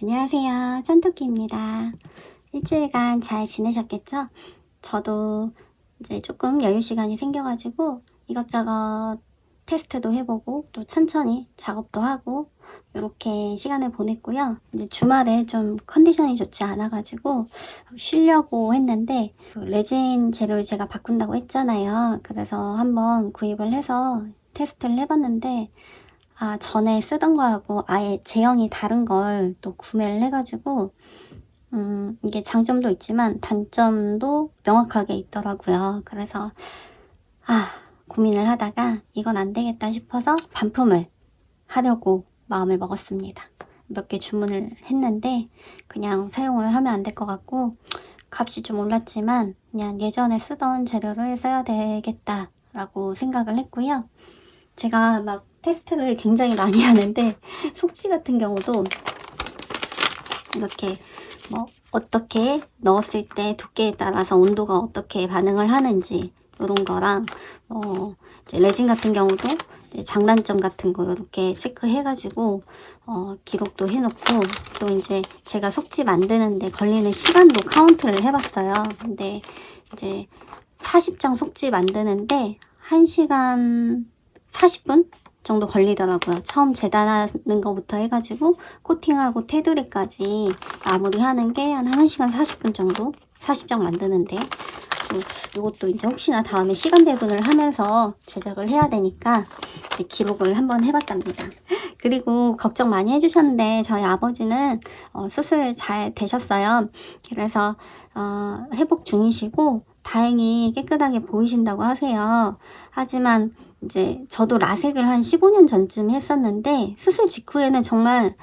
안녕하세요. 짠토끼입니다. 일주일간 잘 지내셨겠죠? 저도 이제 조금 여유 시간이 생겨가지고 이것저것 테스트도 해보고 또 천천히 작업도 하고 이렇게 시간을 보냈고요. 이제 주말에 좀 컨디션이 좋지 않아가지고 쉬려고 했는데 그 레진 재료를 제가 바꾼다고 했잖아요. 그래서 한번 구입을 해서 테스트를 해봤는데 아, 전에 쓰던 거하고 아예 제형이 다른 걸 또 구매를 해가지고, 음, 이게 장점도 있지만 단점도 명확하게 있더라고요. 그래서, 아, 고민을 하다가 이건 안 되겠다 싶어서 반품을 하려고 마음을 먹었습니다. 몇 개 주문을 했는데, 그냥 사용을 하면 안 될 것 같고, 값이 좀 올랐지만, 그냥 예전에 쓰던 재료를 써야 되겠다라고 생각을 했고요. 제가 막 테스트를 굉장히 많이 하는데 속지 같은 경우도 이렇게 뭐 어떻게 넣었을 때 두께에 따라서 온도가 어떻게 반응을 하는지 이런 거랑 어 레진 같은 경우도 장단점 같은 거 이렇게 체크해가지고 어 기록도 해놓고 또 이제 제가 속지 만드는데 걸리는 시간도 카운트를 해봤어요. 근데 이제 40장 속지 만드는데 1시간 40분 정도 걸리더라고요. 처음 재단하는 것부터 해가지고 코팅하고 테두리까지 마무리하는 게 한 1시간 40분 정도? 40장 만드는데 이것도 이제 혹시나 다음에 시간 배분을 하면서 제작을 해야 되니까 이제 기록을 한번 해봤답니다. 그리고 걱정 많이 해주셨는데 저희 아버지는 어, 수술 잘 되셨어요. 그래서 어, 회복 중이시고 다행히 깨끗하게 보이신다고 하세요. 하지만 이제 저도 라섹을 한 15년 전쯤 했었는데 수술 직후에는 정말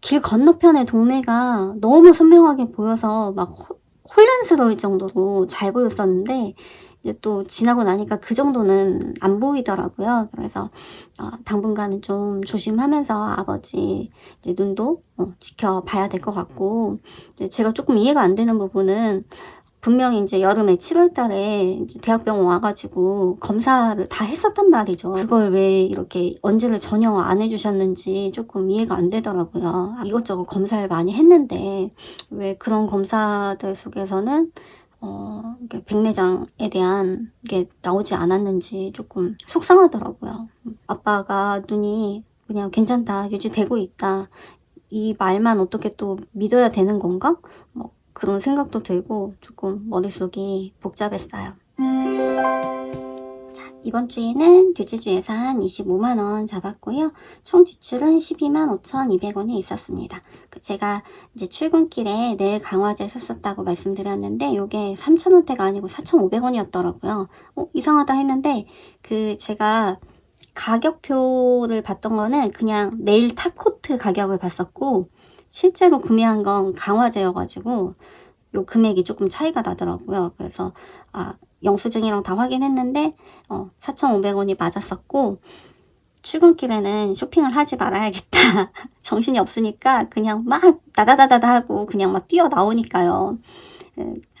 길 건너편의 동네가 너무 선명하게 보여서 막 호- 혼란스러울 정도로 잘 보였었는데 이제 또 지나고 나니까 그 정도는 안 보이더라고요. 그래서 어, 당분간은 좀 조심하면서 아버지 눈도 어, 지켜봐야 될 것 같고 제가 조금 이해가 안 되는 부분은 분명히 이제 여름에 7월 달에 대학병원 와가지고 검사를 다 했었단 말이죠. 그걸 왜 이렇게 언제를 전혀 안 해주셨는지 조금 이해가 안 되더라고요. 이것저것 검사를 많이 했는데 왜 그런 검사들 속에서는 어, 백내장에 대한 게 나오지 않았는지 조금 속상하더라고요. 아빠가 눈이 그냥 괜찮다, 유지되고 있다. 이 말만 어떻게 또 믿어야 되는 건가? 뭐 그런 생각도 들고 조금 머릿속이 복잡했어요. 자, 이번 주에는 뉴지주 예산 25만원 잡았고요. 총 지출은 12만 5,200원이 있었습니다. 그 제가 이제 출근길에 내일 강화제 샀었다고 말씀드렸는데 이게 3,000원대가 아니고 4,500원이었더라고요. 어, 이상하다 했는데 그 제가 가격표를 봤던 거는 그냥 네일 타코트 가격을 봤었고 실제로 구매한 건 강화제여가지고 요 금액이 조금 차이가 나더라고요. 그래서 아 영수증이랑 다 확인했는데 어 4,500원이 맞았었고 출근길에는 쇼핑을 하지 말아야겠다. 정신이 없으니까 그냥 막 다다다다다 하고 그냥 막 뛰어 나오니까요.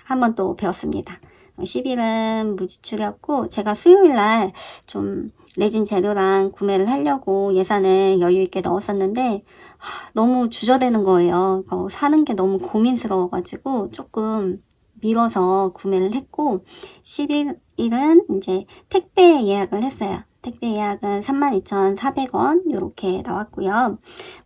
한번 또 배웠습니다. 10일은 무지출이었고 제가 수요일 날 좀 레진 재료랑 구매를 하려고 예산을 여유 있게 넣었었는데 하, 너무 주저되는 거예요. 사는 게 너무 고민스러워가지고 조금 미뤄서 구매를 했고 11일은 이제 택배 예약을 했어요. 택배 예약은 32,400원 이렇게 나왔고요.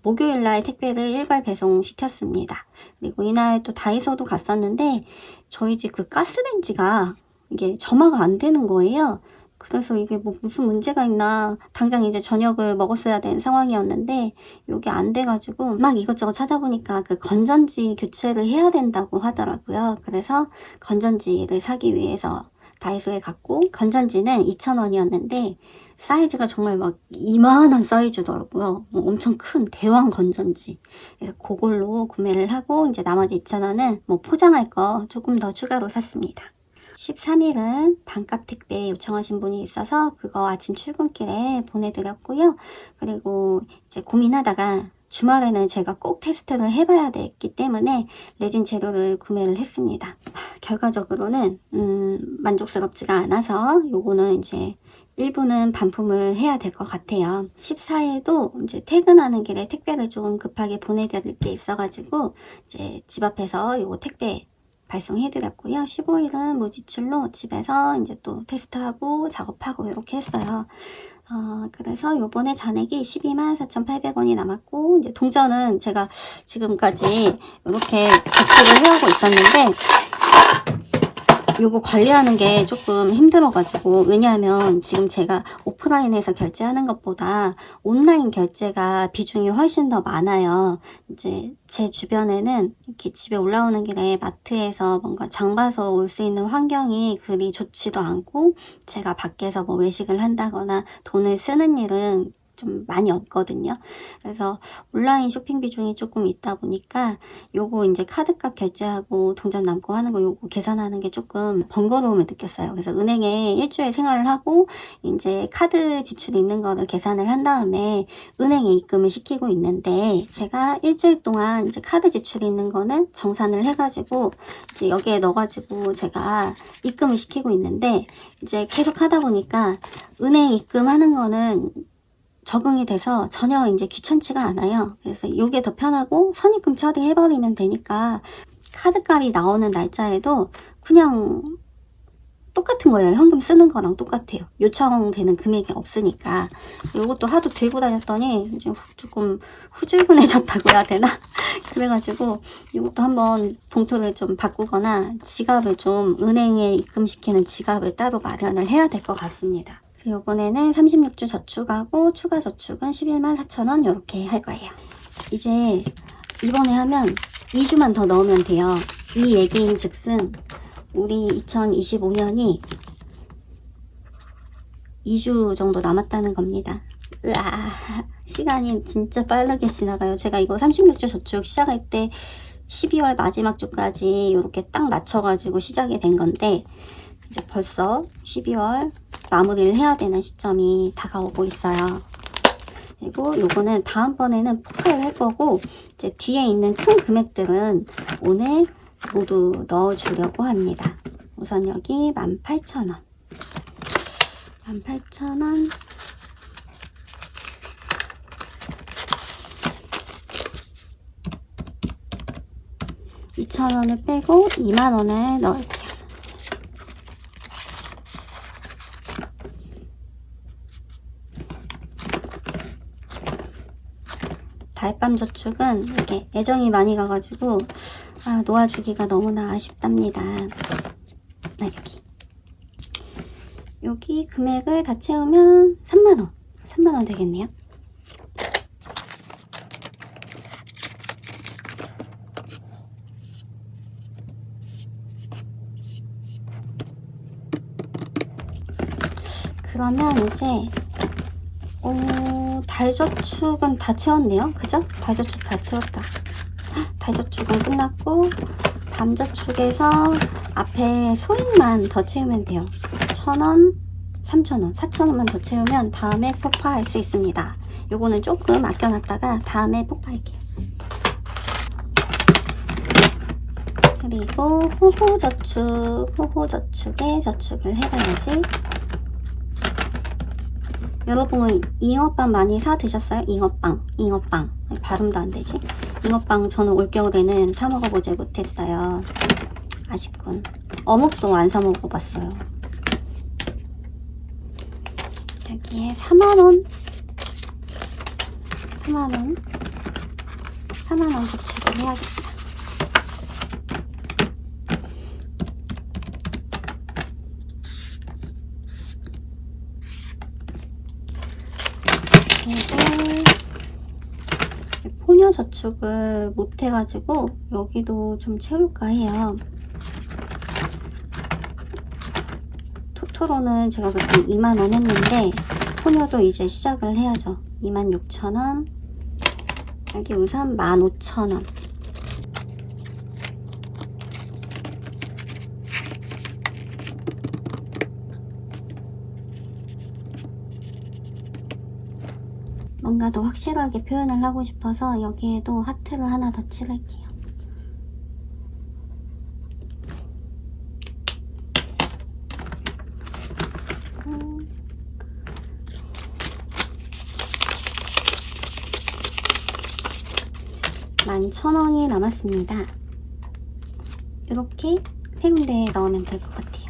목요일 날 택배를 일괄 배송 시켰습니다. 그리고 이날 또 다이소도 갔었는데 저희 집 그 가스레인지가 이게 점화가 안 되는 거예요. 그래서 이게 뭐 무슨 문제가 있나 당장 이제 저녁을 먹었어야 되는 상황이었는데 이게 안 돼가지고 막 이것저것 찾아보니까 그 건전지 교체를 해야 된다고 하더라고요. 그래서 건전지를 사기 위해서 다이소에 갔고 건전지는 2,000원이었는데 사이즈가 정말 막 이만한 사이즈더라고요. 뭐 엄청 큰 대왕 건전지. 그래서 그걸로 구매를 하고 이제 나머지 2,000원은 뭐 포장할 거 조금 더 추가로 샀습니다. 13일은 반값 택배 요청하신 분이 있어서 그거 아침 출근길에 보내드렸고요. 그리고 이제 고민하다가 주말에는 제가 꼭 테스트를 해봐야 됐기 때문에 레진 재료를 구매를 했습니다. 결과적으로는 음, 만족스럽지가 않아서 요거는 이제 일부는 반품을 해야 될 것 같아요. 14일도 이제 퇴근하는 길에 택배를 좀 급하게 보내드릴 게 있어가지고 이제 집 앞에서 요거 택배 발송해드렸고요. 15일은 무지출로 집에서 이제 또 테스트하고 작업하고 이렇게 했어요. 어, 그래서 요번에 잔액이 12만 4,800원이 남았고, 이제 동전은 제가 지금까지 이렇게 제출을 해오고 있었는데, 요거 관리하는 게 조금 힘들어가지고, 왜냐하면 지금 제가 오프라인에서 결제하는 것보다 온라인 결제가 비중이 훨씬 더 많아요. 이제 제 주변에는 이렇게 집에 올라오는 길에 마트에서 뭔가 장 봐서 올 수 있는 환경이 그리 좋지도 않고, 제가 밖에서 뭐 외식을 한다거나 돈을 쓰는 일은 좀 많이 없거든요. 그래서 온라인 쇼핑 비중이 조금 있다 보니까 요거 이제 카드값 결제하고 동전 남고 하는 거 요거 계산하는 게 조금 번거로움을 느꼈어요. 그래서 은행에 일주일 생활을 하고 이제 카드 지출이 있는 거를 계산을 한 다음에 은행에 입금을 시키고 있는데 제가 일주일 동안 이제 카드 지출이 있는 거는 정산을 해가지고 이제 여기에 넣어가지고 제가 입금을 시키고 있는데 이제 계속 하다 보니까 은행 입금하는 거는 적응이 돼서 전혀 이제 귀찮지가 않아요. 그래서 이게 더 편하고 선입금 처리해버리면 되니까 카드값이 나오는 날짜에도 그냥 똑같은 거예요. 현금 쓰는 거랑 똑같아요. 요청되는 금액이 없으니까. 이것도 하도 들고 다녔더니 이제 후- 조금 후줄근해졌다고 해야 되나? 그래가지고 이것도 한번 봉투를 좀 바꾸거나 지갑을 좀 은행에 입금시키는 지갑을 따로 마련을 해야 될 것 같습니다. 이번에는 36주 저축하고 추가 저축은 11만 4천원 이렇게 할 거예요. 이제 이번에 하면 2주만 더 넣으면 돼요. 이 얘기인 즉슨 우리 2025년이 2주 정도 남았다는 겁니다. 으아, 시간이 진짜 빠르게 지나가요. 제가 이거 36주 저축 시작할 때 12월 마지막 주까지 이렇게 딱 맞춰가지고 시작이 된 건데, 이제 벌써 12월 마무리를 해야 되는 시점이 다가오고 있어요. 그리고 요거는 다음번에는 폭발을 할 거고, 이제 뒤에 있는 큰 금액들은 오늘 모두 넣어주려고 합니다. 우선 여기 18,000원. 18,000원. 이천 원을 빼고 2만 원을 넣을게요. 달밤 저축은 이렇게 애정이 많이 가가지고 아, 놓아주기가 너무나 아쉽답니다. 나 여기. 여기 금액을 다 채우면 3만원. 3만원 되겠네요. 그러면 이제 어, 달저축은 다 채웠네요. 그죠? 달저축 다 채웠다. 달저축은 끝났고 밤저축에서 앞에 소액만 더 채우면 돼요. 천원, 삼천원, 사천원만 더 채우면 다음에 폭파할 수 있습니다. 요거는 조금 아껴놨다가 다음에 폭파할게요. 그리고 호호저축, 호호저축에 저축을 해봐야지. 여러분 잉어빵 많이 사 드셨어요? 잉어빵, 잉어빵 발음도 안 되지? 잉어빵 저는 올겨울에는 사 먹어보지 못했어요. 아쉽군. 어묵도 안 사 먹어봤어요. 여기에 4만원 4만원 4만원 저축을 해야겠다. 그리고 포뇨 저축을 못 해가지고 여기도 좀 채울까 해요. 토토로는 제가 그때 2만원 했는데 포뇨도 이제 시작을 해야죠. 26,000원 여기 우선 15,000원 뭔가 더 확실하게 표현을 하고 싶어서 여기에도 하트를 하나 더 칠할게요. 음. 만 천원이 남았습니다. 이렇게 세 군데에 넣으면 될 것 같아요.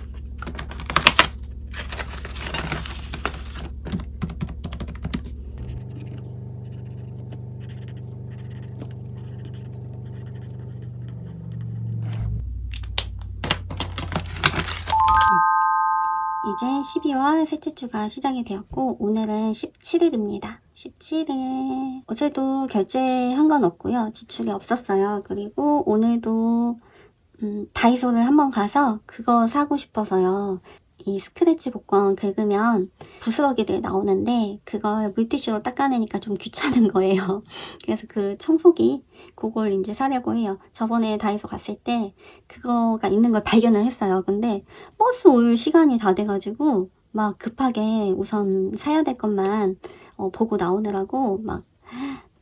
이제 12월 셋째 주가 시작이 되었고 오늘은 17일입니다. 17일 어제도 결제한 건 없고요. 지출이 없었어요. 그리고 오늘도 음, 다이소를 한번 가서 그거 사고 싶어서요. 이 스크래치 복권 긁으면 부스러기들 나오는데 그걸 물티슈로 닦아내니까 좀 귀찮은 거예요. 그래서 그 청소기 그걸 이제 사려고 해요. 저번에 다이소 갔을 때 그거가 있는 걸 발견을 했어요. 근데 버스 올 시간이 다 돼가지고 막 급하게 우선 사야 될 것만 어, 보고 나오느라고 막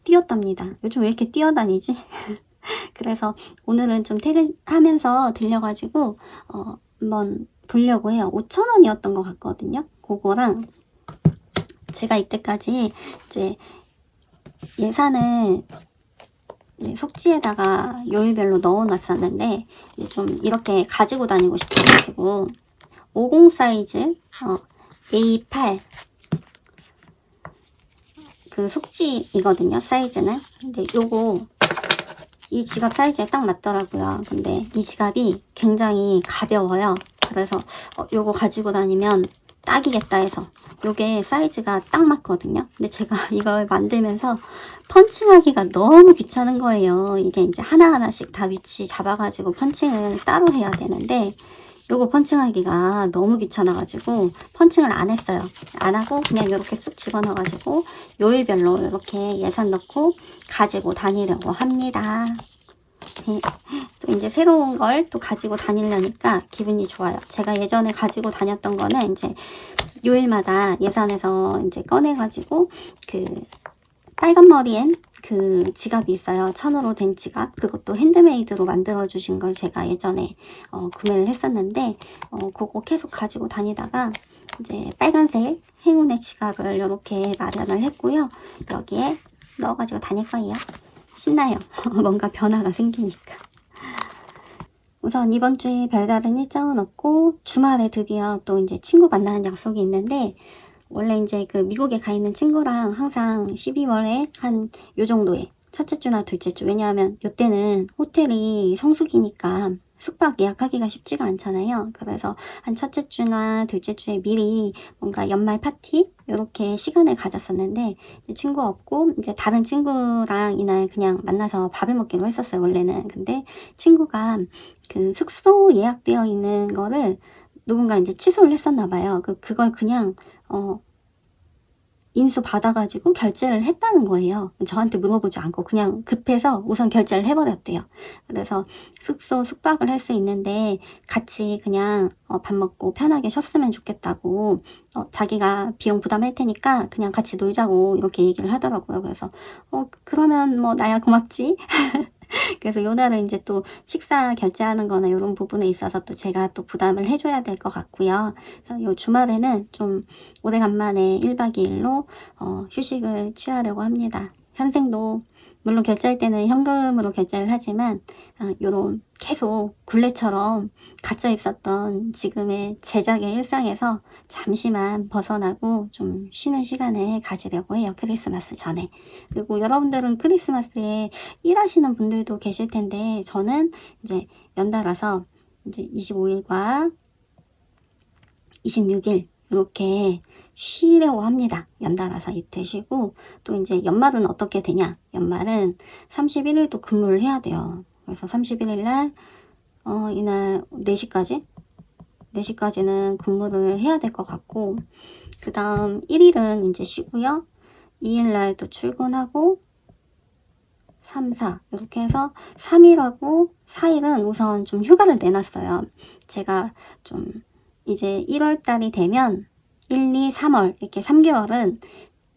뛰었답니다. 요즘 왜 이렇게 뛰어다니지? 그래서 오늘은 좀 퇴근하면서 들려가지고 어, 한번 보려고 해요. 5,000원이었던 것 같거든요. 그거랑 제가 이때까지 이제 예산을 속지에다가 요일별로 넣어놨었는데 좀 이렇게 가지고 다니고 싶어가지고 50 사이즈 어, A8 그 속지이거든요. 사이즈는 근데 요거 이 지갑 사이즈에 딱 맞더라고요. 근데 이 지갑이 굉장히 가벼워요. 그래서 어, 요거 가지고 다니면 딱이겠다 해서 요게 사이즈가 딱 맞거든요. 근데 제가 이걸 만들면서 펀칭하기가 너무 귀찮은 거예요. 이게 이제 하나하나씩 다 위치 잡아가지고 펀칭을 따로 해야 되는데 요거 펀칭하기가 너무 귀찮아가지고 펀칭을 안 했어요. 안 하고 그냥 이렇게 쑥 집어넣어가지고 요일별로 이렇게 예산 넣고 가지고 다니려고 합니다. 네. 또 이제 새로운 걸 또 가지고 다니려니까 기분이 좋아요. 제가 예전에 가지고 다녔던 거는 이제 요일마다 예산에서 이제 꺼내가지고 그 빨간 머리엔 그 지갑이 있어요. 천으로 된 지갑. 그것도 핸드메이드로 만들어주신 걸 제가 예전에 어, 구매를 했었는데, 어, 그거 계속 가지고 다니다가 이제 빨간색 행운의 지갑을 이렇게 마련을 했고요. 여기에 넣어가지고 다닐 거예요. 신나요. 뭔가 변화가 생기니까. 우선 이번 주에 별다른 일정은 없고 주말에 드디어 또 이제 친구 만나는 약속이 있는데 원래 이제 그 미국에 가 있는 친구랑 항상 12월에 한 요 정도에 첫째 주나 둘째 주 왜냐하면 요때는 호텔이 성수기니까 숙박 예약하기가 쉽지가 않잖아요. 그래서 한 첫째 주나 둘째 주에 미리 뭔가 연말 파티 이렇게 시간을 가졌었는데 친구 없고 이제 다른 친구랑 이날 그냥 만나서 밥을 먹기로 했었어요. 원래는 근데 친구가 그 숙소 예약되어 있는 거를 누군가 이제 취소를 했었나 봐요. 그 그걸 그냥 어 인수 받아가지고 결제를 했다는 거예요. 저한테 물어보지 않고 그냥 급해서 우선 결제를 해버렸대요. 그래서 숙소 숙박을 할 수 있는데 같이 그냥 어, 밥 먹고 편하게 쉬었으면 좋겠다고 어, 자기가 비용 부담할 테니까 그냥 같이 놀자고 이렇게 얘기를 하더라고요. 그래서 어 그러면 뭐 나야 고맙지. 그래서 요날은 이제 또 식사 결제하는 거나 이런 부분에 있어서 또 제가 또 부담을 해줘야 될 것 같고요. 그래서 요 주말에는 좀 오래간만에 1박 2일로 어, 휴식을 취하려고 합니다. 현생도 물론 결제할 때는 현금으로 결제를 하지만 아, 요런 계속 굴레처럼 갇혀 있었던 지금의 제작의 일상에서 잠시만 벗어나고 좀 쉬는 시간을 가지려고 해요. 크리스마스 전에. 그리고 여러분들은 크리스마스에 일하시는 분들도 계실 텐데 저는 이제 연달아서 이제 25일과 26일 이렇게 쉬려고 합니다. 연달아서 이틀 쉬고 또 이제 연말은 어떻게 되냐? 연말은 31일도 근무를 해야 돼요. 그래서 31일 날 어, 이날 4시까지 4시까지는 근무를 해야 될 것 같고 그 다음 1일은 이제 쉬고요. 2일 날 또 출근하고 3, 4 이렇게 해서 3일하고 4일은 우선 좀 휴가를 내놨어요. 제가 좀 이제 1월 달이 되면 1, 2, 3월 이렇게 3개월은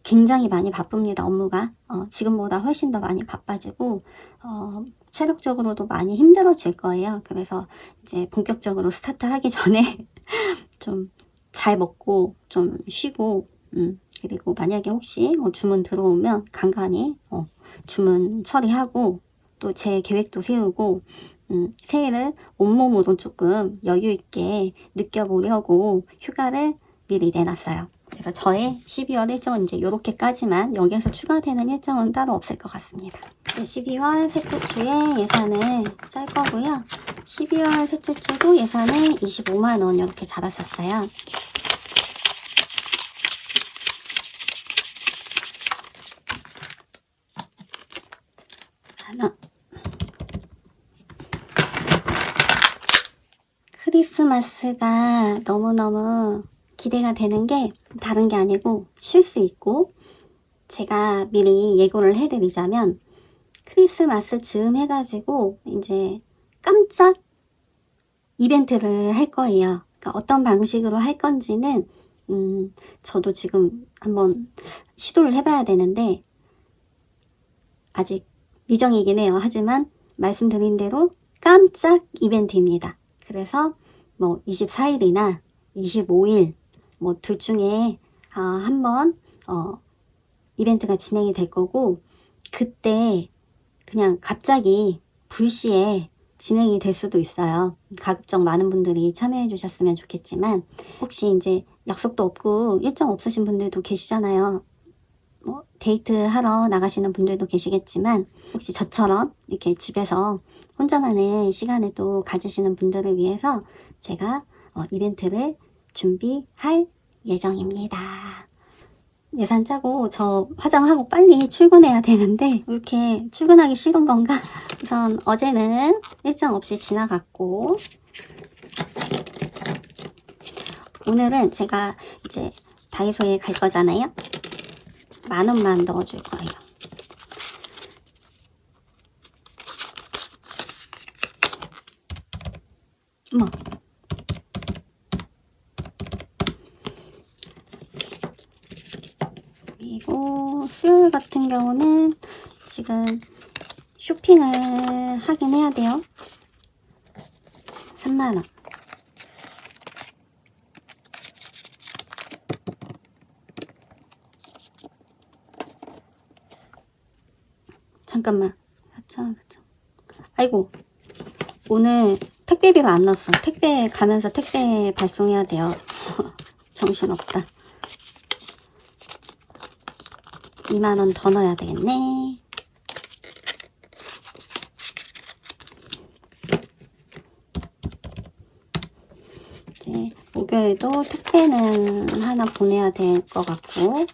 굉장히 많이 바쁩니다. 업무가 어, 지금보다 훨씬 더 많이 바빠지고 어, 체력적으로도 많이 힘들어질 거예요. 그래서 이제 본격적으로 스타트하기 전에 좀 잘 먹고 좀 쉬고 음, 그리고 만약에 혹시 뭐 주문 들어오면 간간히 어, 주문 처리하고 또 제 계획도 세우고 음, 새해를 온몸으로 조금 여유 있게 느껴보려고 휴가를 미리 내놨어요. 그래서 저의 12월 일정은 이제 요렇게까지만 여기에서 추가되는 일정은 따로 없을 것 같습니다. 이제 12월 셋째 주에 예산을 짤 거고요. 12월 셋째 주도 예산을 25만 원 이렇게 잡았었어요. 하나. 크리스마스가 너무너무 기대가 되는 게 다른 게 아니고 쉴 수 있고 제가 미리 예고를 해드리자면 크리스마스 즈음 해가지고 이제 깜짝 이벤트를 할 거예요. 그러니까 어떤 방식으로 할 건지는 음, 저도 지금 한번 시도를 해봐야 되는데 아직 미정이긴 해요. 하지만 말씀드린 대로 깜짝 이벤트입니다. 그래서 뭐 24일이나 25일 뭐 둘 중에 아, 한번 어, 이벤트가 진행이 될 거고 그때 그냥 갑자기 불시에 진행이 될 수도 있어요. 가급적 많은 분들이 참여해 주셨으면 좋겠지만 혹시 이제 약속도 없고 일정 없으신 분들도 계시잖아요. 뭐 데이트 하러 나가시는 분들도 계시겠지만 혹시 저처럼 이렇게 집에서 혼자만의 시간을 또 가지시는 분들을 위해서 제가 어, 이벤트를 준비할 예정입니다. 예산 짜고 저 화장하고 빨리 출근해야 되는데 왜 이렇게 출근하기 싫은 건가? 우선 어제는 일정 없이 지나갔고 오늘은 제가 이제 다이소에 갈 거잖아요. 만 원만 넣어줄 거예요. 어머. 수요일 같은 경우는 지금 쇼핑을 하긴 해야 돼요. 3만원. 잠깐만. 4천, 4천. 아이고. 오늘 택배비가 안 났어. 택배 가면서 택배 발송해야 돼요. 정신없다. 2만원 더 넣어야 되겠네. 이제 목요일도 택배는 하나 보내야 될 것 같고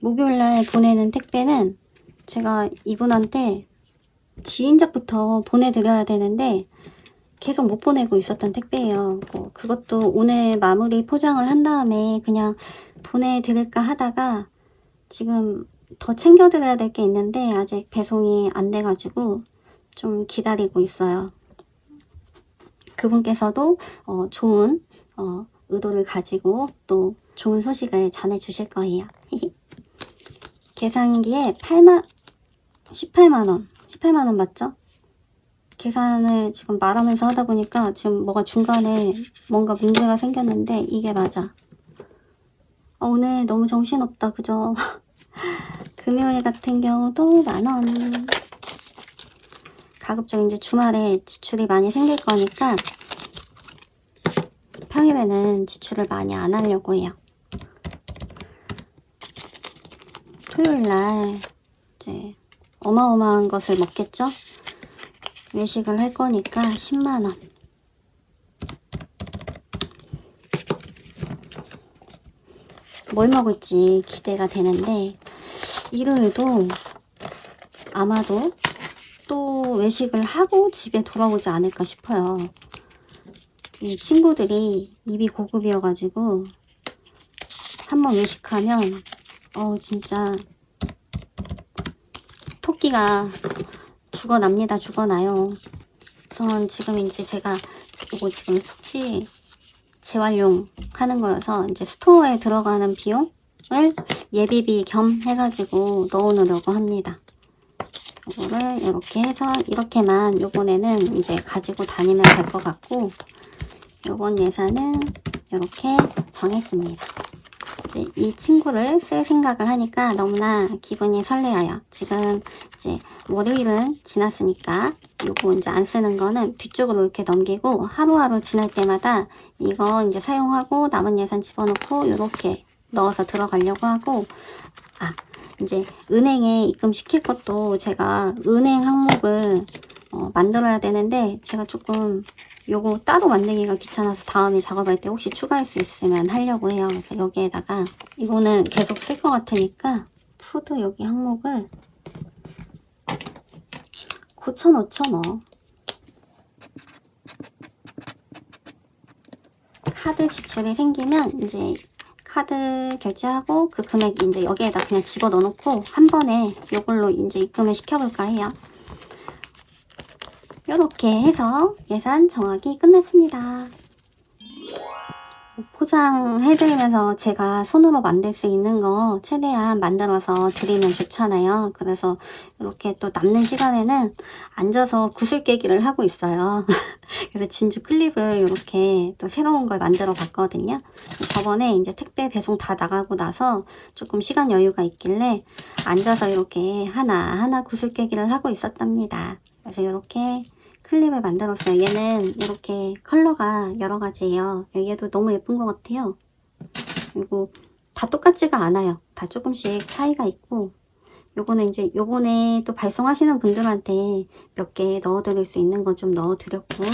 목요일날 보내는 택배는 제가 이분한테 지인작부터 보내드려야 되는데 계속 못 보내고 있었던 택배예요. 뭐 그것도 오늘 마무리 포장을 한 다음에 그냥 보내드릴까 하다가 지금 더 챙겨드려야 될 게 있는데 아직 배송이 안 돼가지고 좀 기다리고 있어요. 그분께서도 어, 좋은 어, 의도를 가지고 또 좋은 소식을 전해주실 거예요. 계산기에 8만 18만원 18만원 맞죠? 계산을 지금 말하면서 하다 보니까 지금 뭐가 중간에 뭔가 문제가 생겼는데 이게 맞아. 아, 오늘 너무 정신없다, 그죠? 금요일 같은 경우도 만원. 가급적 이제 주말에 지출이 많이 생길 거니까 평일에는 지출을 많이 안 하려고 해요. 토요일 날 이제 어마어마한 것을 먹겠죠? 외식을 할 거니까 10만원. 뭘 먹을지 기대가 되는데, 일요일도 아마도 또 외식을 하고 집에 돌아오지 않을까 싶어요. 이 친구들이 입이 고급이어가지고, 한번 외식하면, 어, 진짜, 토끼가 죽어납니다. 죽어나요. 우선 지금 이제 제가 이거 지금 숙취 재활용 하는 거여서 이제 스토어에 들어가는 비용 예비비 겸 해가지고 넣어놓으려고 합니다. 이거를 이렇게 해서 이렇게만 요번에는 이제 가지고 다니면 될 것 같고 요번 예산은 이렇게 정했습니다. 이제 이 친구를 쓸 생각을 하니까 너무나 기분이 설레어요. 지금 이제 월요일은 지났으니까 요거 이제 안 쓰는 거는 뒤쪽으로 이렇게 넘기고 하루하루 지날 때마다 이거 이제 사용하고 남은 예산 집어넣고 요렇게 넣어서 들어가려고 하고 아 이제 은행에 입금시킬 것도 제가 은행 항목을 어, 만들어야 되는데 제가 조금 요거 따로 만들기가 귀찮아서 다음에 작업할 때 혹시 추가할 수 있으면 하려고 해요. 그래서 여기에다가 이거는 계속 쓸 것 같으니까 푸드 여기 항목을 고쳐놓죠 뭐. 카드 지출이 생기면 이제 카드 결제하고 그 금액 이제 여기에다 그냥 집어 넣어놓고 한 번에 요걸로 이제 입금을 시켜볼까 해요. 이렇게 해서 예산 정하기 끝났습니다. 포장해드리면서 제가 손으로 만들 수 있는 거 최대한 만들어서 드리면 좋잖아요. 그래서 이렇게 또 남는 시간에는 앉아서 구슬 깨기를 하고 있어요. 그래서 진주 클립을 이렇게 또 새로운 걸 만들어 봤거든요. 저번에 이제 택배 배송 다 나가고 나서 조금 시간 여유가 있길래 앉아서 이렇게 하나하나 구슬 깨기를 하고 있었답니다. 그래서 이렇게 클립을 만들었어요. 얘는 이렇게 컬러가 여러 가지예요. 얘도 너무 예쁜 것 같아요. 그리고 다 똑같지가 않아요. 다 조금씩 차이가 있고 요거는 이제 요번에 또 발송하시는 분들한테 몇 개 넣어드릴 수 있는 건 좀 넣어드렸고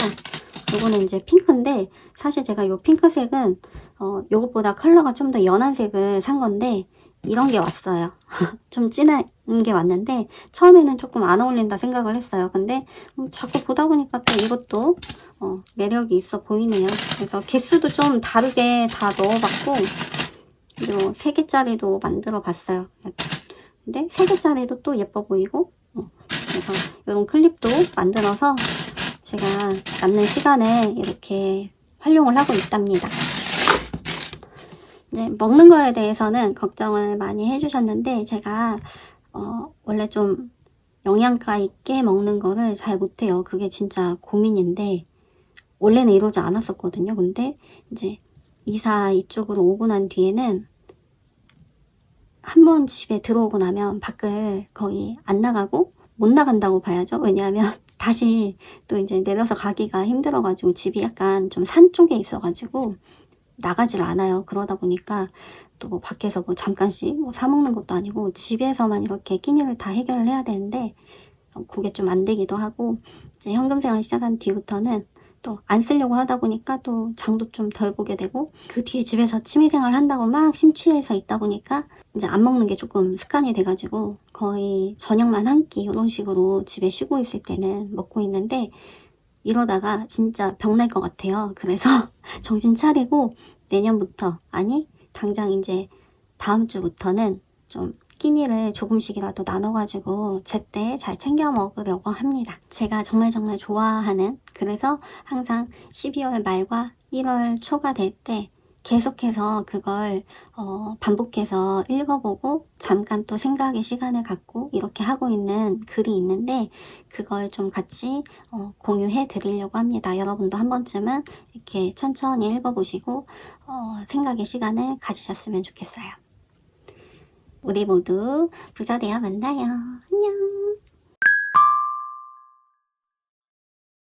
요거는 이제 핑크인데 사실 제가 요 핑크색은 어 요것보다 컬러가 좀 더 연한 색을 산 건데 이런 게 왔어요. 좀 진한 게 왔는데 처음에는 조금 안 어울린다 생각을 했어요. 근데 음, 자꾸 보다 보니까 또 이것도 어, 매력이 있어 보이네요. 그래서 개수도 좀 다르게 다 넣어봤고 그리고 세 개짜리도 만들어 봤어요. 근데 세 개짜리도 또 예뻐 보이고 어, 그래서 이런 클립도 만들어서 제가 남는 시간에 이렇게 활용을 하고 있답니다. 네, 먹는 거에 대해서는 걱정을 많이 해주셨는데 제가 어, 원래 좀 영양가 있게 먹는 거를 잘 못해요. 그게 진짜 고민인데 원래는 이러지 않았었거든요. 근데 이제 이사 이쪽으로 오고 난 뒤에는 한 번 집에 들어오고 나면 밖을 거의 안 나가고 못 나간다고 봐야죠. 왜냐하면 다시 또 이제 내려서 가기가 힘들어가지고 집이 약간 좀 산 쪽에 있어가지고 나가질 않아요. 그러다 보니까 또 뭐 밖에서 뭐 잠깐씩 뭐 사먹는 것도 아니고 집에서만 이렇게 끼니를 다 해결을 해야 되는데 어, 그게 좀 안 되기도 하고 이제 현금 생활 시작한 뒤부터는 또 안 쓰려고 하다 보니까 또 장도 좀 덜 보게 되고 그 뒤에 집에서 취미 생활 한다고 막 심취해서 있다 보니까 이제 안 먹는 게 조금 습관이 돼가지고 거의 저녁만 한 끼 이런 식으로 집에 쉬고 있을 때는 먹고 있는데 이러다가 진짜 병날 것 같아요. 그래서 정신 차리고 내년부터 아니 당장 이제 다음 주부터는 좀 끼니를 조금씩이라도 나눠가지고 제때 잘 챙겨 먹으려고 합니다. 제가 정말 정말 좋아하는 그래서 항상 12월 말과 1월 초가 될 때 계속해서 그걸 어, 반복해서 읽어보고 잠깐 또 생각의 시간을 갖고 이렇게 하고 있는 글이 있는데 그걸 좀 같이 어, 공유해 드리려고 합니다. 여러분도 한 번쯤은 이렇게 천천히 읽어보시고 어, 생각의 시간을 가지셨으면 좋겠어요. 우리 모두 부자 되어 만나요. 안녕.